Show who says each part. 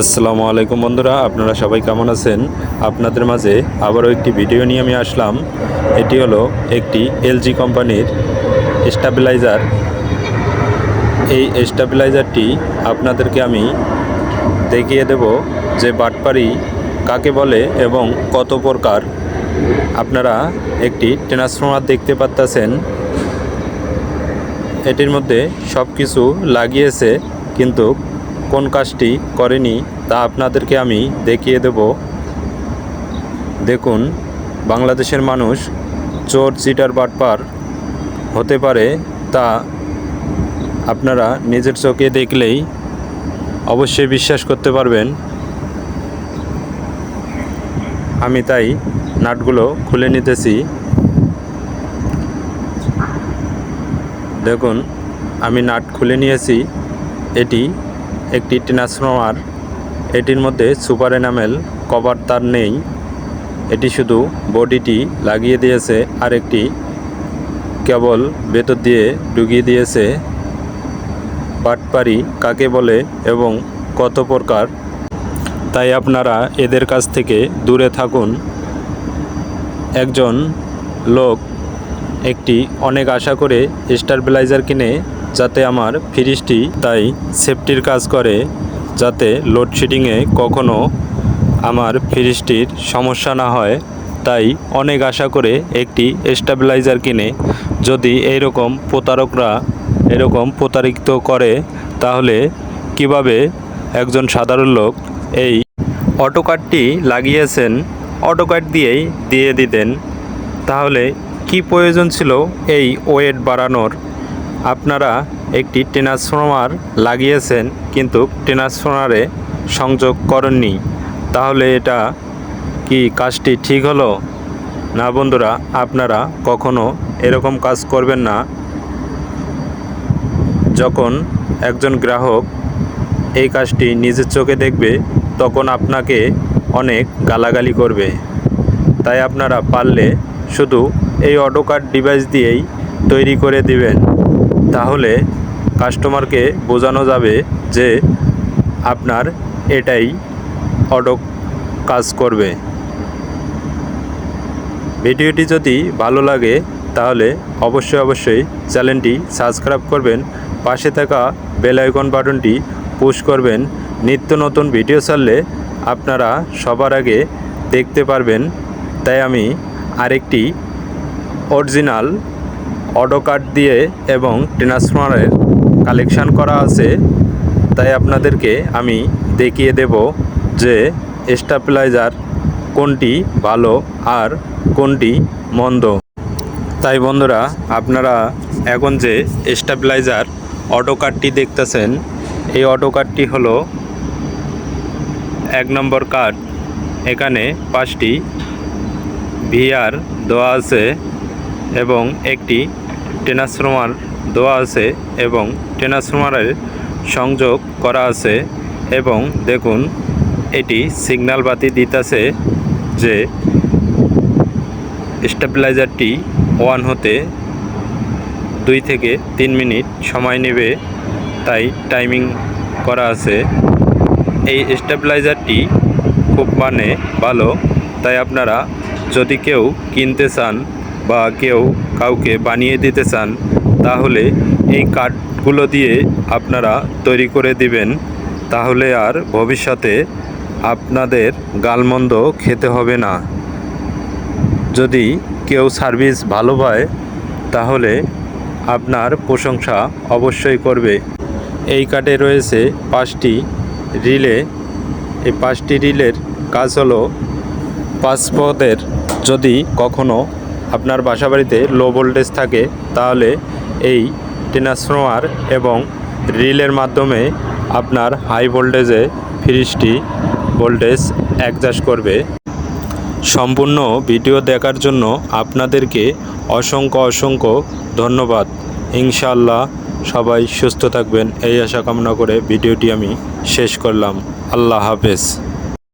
Speaker 1: আসসালামু আলাইকুম বন্ধুরা, আপনারা সবাই কেমন আছেন? আপনাদের মাঝে আবারও একটি ভিডিও নিয়ে আমি আসলাম। এটি হলো একটি এলজি কোম্পানির স্টাবিলাইজার। এই স্টাবিলাইজারটি আপনাদেরকে আমি দেখিয়ে দেব যে বাটপারি কাকে বলে এবং কত প্রকার। আপনারা একটি ট্রান্সফর্মার দেখতে পাচ্ছেন এটির মধ্যে সব কিছু লাগিয়েছে, কিন্তু কোন কাজটি করেনি তা আপনাদেরকে আমি দেখিয়ে দেব। দেখুন, বাংলাদেশের মানুষ চোর, চিটার, বাটপার হতে পারে তা আপনারা নিজের চোখে দেখলেই অবশ্যই বিশ্বাস করতে পারবেন। আমি তাই নাটগুলো খুলে নিতেছি। দেখুন, আমি নাট খুলে নিয়েছি। এটি একটি ট্রান্সফর্মার। এটির মধ্যে সুপার এনামেল কভার তার নেই। এটি শুধু বডিটি লাগিয়ে দিয়েছে আর একটি কেবল ভেতর দিয়ে ঢুকিয়ে দিয়েছে। পাটপারি কাকে বলে এবং কত প্রকার? তাই আপনারা এদের কাছ থেকে দূরে থাকুন। একজন লোক একটি অনেক আশা করে স্টারবিলাইজার কিনে যাতে আমার ফ্রিজটি তাই সেফটির কাজ করে, যাতে লোডশেডিংয়ে কখনো আমার ফ্রিজটির সমস্যা না হয়, তাই অনেক আশা করে একটি স্টেবিলাইজার কিনে। যদি এইরকম প্রতারকরা এরকম প্রতারিত করে, তাহলে কীভাবে একজন সাধারণ লোক এই অটোকার্ডটি লাগিয়েছেন অটোকার্ড দিয়েই দিয়ে দিতেন? তাহলে কি প্রয়োজন ছিল এই ওয়েট বাড়ানোর? আপনারা একটি ট্রান্সফর্মার লাগিয়েছেন কিন্তু ট্রান্সফর্মারে সংযোগ করেননি। তাহলে এটা কি কাজটি ঠিক হলো? না বন্ধুরা, আপনারা কখনো এরকম কাজ করবেন না। যখন একজন গ্রাহক এই কাজটি নিজের চোখে দেখবে, তখন আপনাকে অনেক গালাগালি করবে। তাই আপনারা পারলে শুধু এই অটোকার্ড ডিভাইস দিয়েই তৈরি করে দিবেন। তাহলে কাস্টমারকে বোঝানো যাবে যে আপনার এটাই অটো কাজ করবে। ভিডিওটি যদি ভালো লাগে, তাহলে অবশ্যই অবশ্যই চ্যানেলটি সাবস্ক্রাইব করবেন, পাশে থাকা বেল আইকন বাটনটি পুশ করবেন। নিত্য নতুন ভিডিও ছাড়লে আপনারা সবার আগে দেখতে পারবেন। তাই আমি আরেকটি অরিজিনাল অটো দিয়ে এবং ট্রান্সফারের কালেকশান করা আছে। তাই আপনাদেরকে আমি দেখিয়ে দেব যে স্টাবিলাইজার কোনটি ভালো আর কোনটি মন্দ। তাই বন্ধুরা, আপনারা এখন যে স্টাবিলাইজার অটো কার্ডটি দেখতেছেন, এই অটো কার্ডটি হলো এক নম্বর কার্ড এখানে পাঁচটি ভিআর দেওয়া আছে এবং একটি ট্রান্সফর্মার দেওয়া আছে এবং ট্রান্সফর্মারের সংযোগ করা আছে এবং দেখুন, এটি সিগন্যাল বাতি দিতেছে যে স্টেবিলাইজারটি ওয়ান হতে দুই থেকে তিন মিনিট সময় নেবে, তাই টাইমিং করা আছে। এই স্টেবিলাইজারটি খুব মানে ভালো, তাই আপনারা যদি কেউ কিনতে চান বা কেউ কাউকে বানিয়ে দিতে চান, তাহলে এই কার্ডগুলো দিয়ে আপনারা তৈরি করে দিবেন। তাহলে আর ভবিষ্যতে আপনাদের গালমন্দ খেতে হবে না। যদি কেউ সার্ভিস ভালো পায়, তাহলে আপনার প্রশংসা অবশ্যই করবে। এই কার্ডে রয়েছে পাঁচটি রিলে। এই পাঁচটি রিলের কাজ হলো পাসপোর্টের যদি কখনো আপনার বাসাবাড়িতে লো ভোল্টেজ থাকে, তাহলে এই ট্রান্সফর্মার এবং রিলের মাধ্যমে আপনার হাই ভোল্টেজে ফ্রিজটি ভোল্টেজ অ্যাডজাস্ট করবে। সম্পূর্ণ ভিডিও দেখার জন্য আপনাদেরকে অসংখ্য অসংখ্য ধন্যবাদ। ইনশাআল্লাহ সবাই সুস্থ থাকবেন, এই আশা কামনা করে ভিডিওটি আমি শেষ করলাম। আল্লাহ হাফেজ।